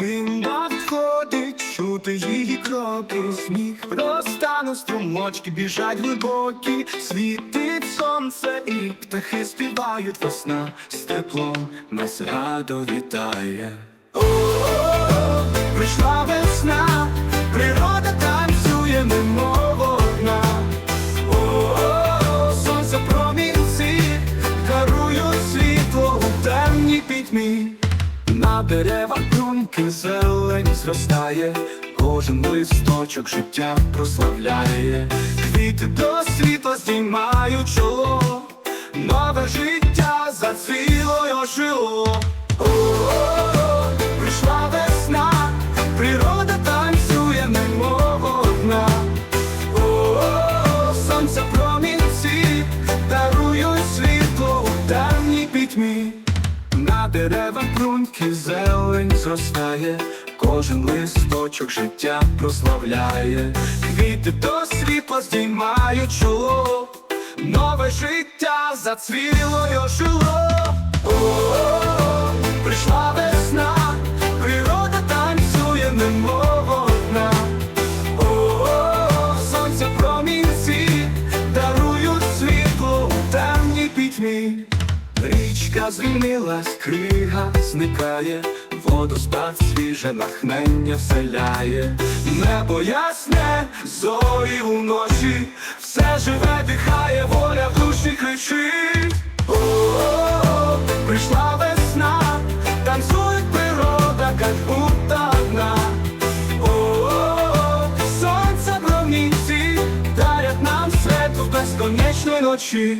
Він надходить, чути її кроки, сміх розтану струмочки, біжать глибокі, світить сонце, і птахи співають весна з теплом нас радо вітає. Прийшла весна, природа танцює, немов одна. О-о-о, сонце промінці дарують світло у темній пітьмі. На дерева бруньки зелені зростає, кожен листочок життя прославляє, квіти до світла здіймають чоло, нове життя зацвіло й ожило. Бруньки зелень зростає, кожен листочок життя прославляє, квіти до світла здіймають чоло, нове життя зацвіло й ожило. Річка звільнилась, крига зникає, водоспад свіже натхнення вселяє, небо ясне, зорі уночі, все живе, дихає, воля в душі кричить. О-о-о, прийшла весна, танцює природа, как будто одна. О-о-о, сонце промінці дарять нам свет у безконечної ночі.